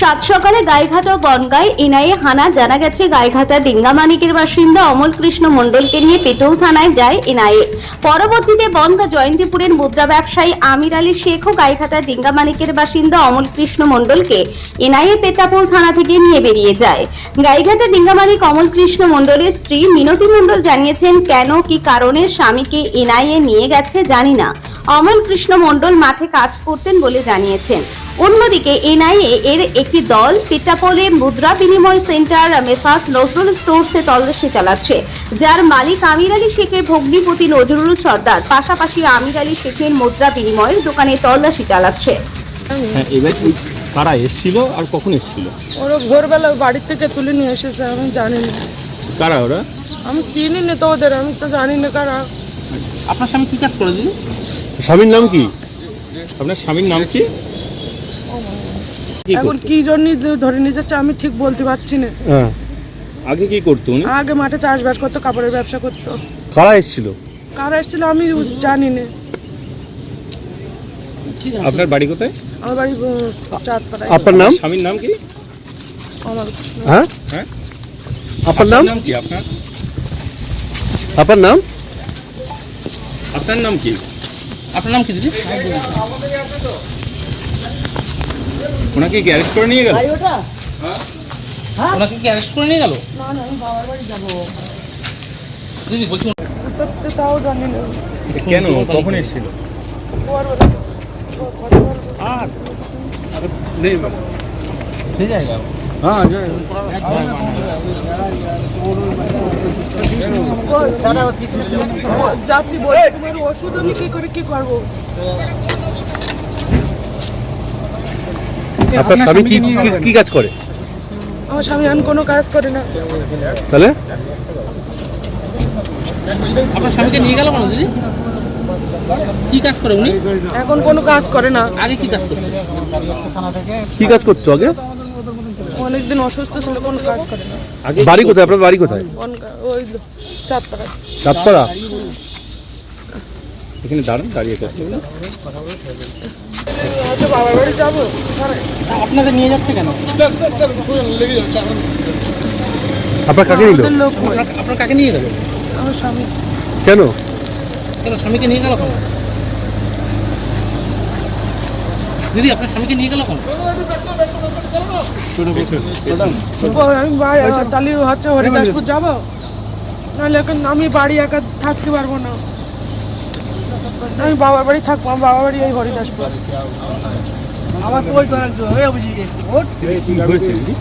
সাত সকালে গাইঘাট বনগাঁয় এনআইএ হানা জানা গেছে, গাইঘাটা ডিঙ্গামানিকের বাসিন্দা অমল কৃষ্ণ মণ্ডলকে নিয়ে পেটুল থানায় যায় এনআইএ। পরবর্তীতে বনগা জয়ন্তীপুরের মুদ্রা ব্যবসায়ী আমির আলী শেখ ও গাইঘাটা ডিঙ্গামানিকের বাসিন্দা অমল কৃষ্ণ মণ্ডলকে এনআইএ পেটাপুল থানা থেকে নিয়ে বেরিয়ে যায়। গাইঘাটা ডিঙ্গামানিক অমল কৃষ্ণ মণ্ডলের স্ত্রী মিনতি মণ্ডল জানিয়েছেন, কেন, কি কারণে স্বামীকে এনআইএ নিয়ে গেছে জানি না। অমল কৃষ্ণ মণ্ডল মাঠে কাজ করতেন বলে জানিয়েছেন। অন্যদিকে এনআইএ এর একটি দল পেটাপোলে মুদ্রা বিনিময় সেন্টার মেসার্স নজরুল স্টোরসে তল্লাশি চালাচ্ছে। যার মালিক আমির আলী শেখের ভগ্নিপতি নজরুল সর্দার। পাশাপাশি আমির আলী শেখের মুদ্রা বিনিময়ের দোকানে তল্লাশি চালাচ্ছে। হ্যাঁ এবার কারা এসেছিল আর কখন এসেছিল? ওরা ভোরবেলা বাড়ির থেকে তুলে নিয়ে এসেছে আমি জানি না। কারা ওরা? আমি চিনি না তো ওদের আমি তো জানি না কারা। আপনার স্বামী কি কাজ করে দিদি? স্বামীর নাম কি? আপনার স্বামীর নাম কি? এখন কি জন্য ধরে নিয়ে যাচ্ছে আমি ঠিক বলতে পারছি না। হ্যাঁ। আগে কি করতো উনি? আগে মাঠে চাষবাস করতো কাপড়ের ব্যবসা করতো। কারা এসেছিল? কারা এসেছিল আমি জানি না। আপনার বাড়ি কোথায়? আমার বাড়ি চাঁদপাড়ায়। আপনার নাম? স্বামীর নাম কি? আমার হ্যাঁ? হ্যাঁ? আপনার নাম? নাম কি আপনার? আপনার নাম? আপনার নাম কি? আপনার নাম কি দিদি? ওনাকে কি অ্যারেস্ট করে নিয়ে গেল? ওনাকে কি অ্যারেস্ট করে নিয়ে গেল? দিদি বলছি তাও জানি না। কেন? কখন এসেছিল? আর ঠিক আছে হ্যাঁ যাচ্ছি বলছি তোমার ওষুধ আমি কি করে কি করব? আপনার স্বামী কি কি- কি কাজ করে? আমার স্বামী এখন কোনো কাজ করে না। তাহলে? আপনার স্বামীকে নিয়ে গেল কেন দিদি কি কাজ করে উনি? এখন কোনো কাজ করে না। আগে কি কাজ করতেন কি কাজ করতো আগে? অনেকদিন অসুস্থ ছিল কোনো কাজ করে না। আগে বাড়ি কোথায়? আপনার বাড়ি কোথায়? ওই চাঁদপাড়ায়। সাতপাড়া এখানে দাঁড়ান দাঁড়িয়ে যাব আপনাদের নিয়ে যাচ্ছে কেন? আপনার কাকে নিল নয়, আপনার- আপনার কাকে নিয়ে গেল? আমার স্বামী। কেন? কেন স্বামীকে নিয়ে গেল কেন? দিদি আপনার স্বামীকে নিয়ে গেল কেন? আমি তাহলে হচ্ছে হরিদাসপুর যাব। নাহলে এখন আমি বাড়ি একা থাকতে পারব না। আমি বাবার বাড়ি থাকব আমার বাবার বাড়ি এই হরিদাসপুর ওই হয়েছে? দিদি?